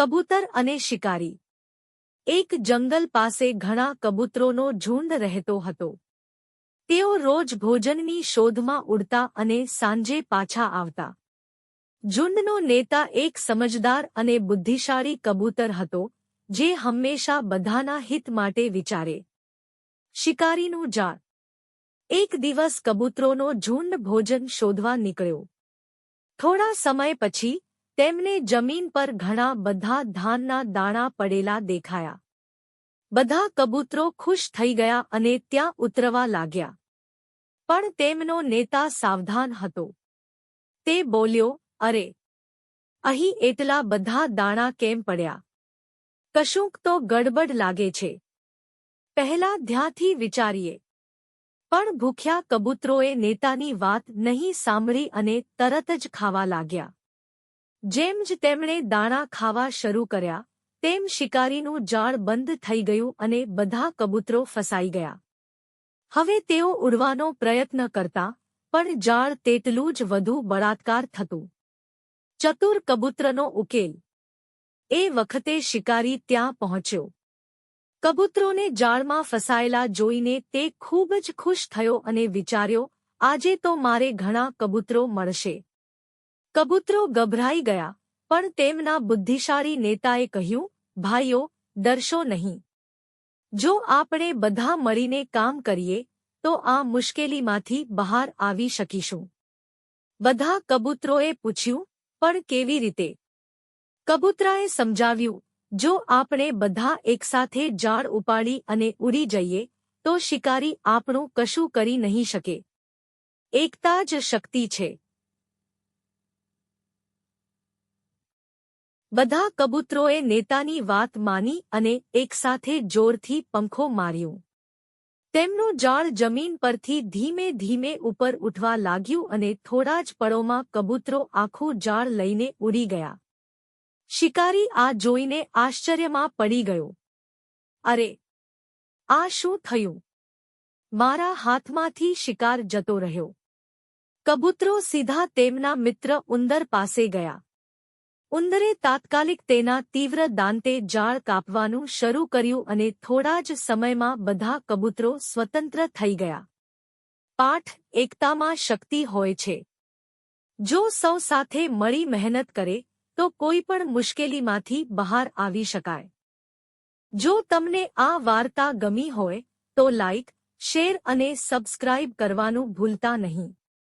કબૂતર અને શિકારી. એક જંગલ પાસે ઘણા કબૂતરોનો ઝુંડ રહેતો હતો. તેઓ રોજ ભોજનની શોધમાં ઉડતા અને સાંજે પાછા આવતા. ઝુંડનો નેતા એક સમજદાર અને બુદ્ધિશાળી કબૂતર હતો, જે હંમેશા બધાના હિત માટે વિચારે. શિકારીનું જાળ. એક દિવસ કબૂતરોનો ઝુંડ ભોજન શોધવા નીકળ્યો. થોડા સમય પછી તેમને જમીન પર ઘણા બધા ધાનના દાણા પડેલા દેખાયા. બધા કબૂતરો ખુશ થઈ ગયા અને ત્યાં ઉતરવા લાગ્યા. પણ તેમનો નેતા સાવધાન હતો. તે બોલ્યો, અરે, અહીં એટલા બધા દાણા કેમ પડ્યા? કશુંક તો ગડબડ લાગે છે. પહેલા ધ્યાંથી વિચારીએ. પણ ભૂખ્યા કબૂતરોએ નેતાની વાત નહીં સાંભળી અને તરત જ ખાવા લાગ્યા. જેમ જ તેમણે દાણા ખાવા શરૂ કર્યા, તેમ શિકારીનું જાળ બંધ થઈ ગયું અને બધા કબૂતરો ફસાઈ ગયા. હવે તેઓ ઉડવાનો પ્રયત્ન કરતા, પણ જાળ તેટલું જ વધુ બળાત્કાર થતું. ચતુર કબૂતરનો ઉકેલ. એ વખતે શિકારી ત્યાં પહોંચ્યો. કબૂતરોને જાળમાં ફસાયેલા જોઈને તે ખૂબ જ ખુશ થયો અને વિચાર્યો, આજે તો મારે ઘણા કબૂતરો મળશે. કબૂતરો ગભરાઈ ગયા, પણ તેમના બુદ્ધિશાળી નેતાએ કહ્યું, ભાઈઓ, ડરશો નહીં. જો આપણે બધા મળીને કામ કરીએ, તો આ મુશ્કેલીમાંથી બહાર આવી શકીશું. બધા કબૂતરોએ પૂછ્યું, પણ કેવી રીતે? કબૂતરાએ સમજાવ્યું, જો આપણે બધા એકસાથે જાળ ઉપાડી અને ઉડી જઈએ, તો શિકારી આપણું કશું કરી નહીં શકે. એકતા જ શક્તિ છે. બધા કબૂતરોએ નેતાની વાત માની અને એકસાથે જોરથી પંખો માર્યો. તેમનું જાળ જમીન પરથી ધીમે ધીમે ઉપર ઉઠવા લાગ્યું અને થોડા જ પળોમાં કબૂતરો આખું જાળ લઈને ઉડી ગયા. શિકારી આ જોઈને આશ્ચર્યમાં પડી ગયો. અરે, આ શું થયું? મારા હાથમાંથી શિકાર જતો રહ્યો. કબૂતરો સીધા તેમના મિત્ર ઉંદર પાસે ગયા. ઉંદરે તાત્કાલિક તેના તીવ્ર દાંતે જાળ કાપવાનું શરૂ કર્યું અને થોડા જ સમયમાં બધા કબૂતરો સ્વતંત્ર થઈ ગયા. પાઠ એકતામાં શક્તિ હોય છે. જો સૌ સાથે મળી મહેનત કરે, તો કોઈ પણ મુશ્કેલીમાંથી બહાર આવી શકાય. જો તમને આ વાર્તા ગમી હોય, તો લાઇક શેર અને સબસ્ક્રાઇબ કરવાનું ભૂલતા નહીં.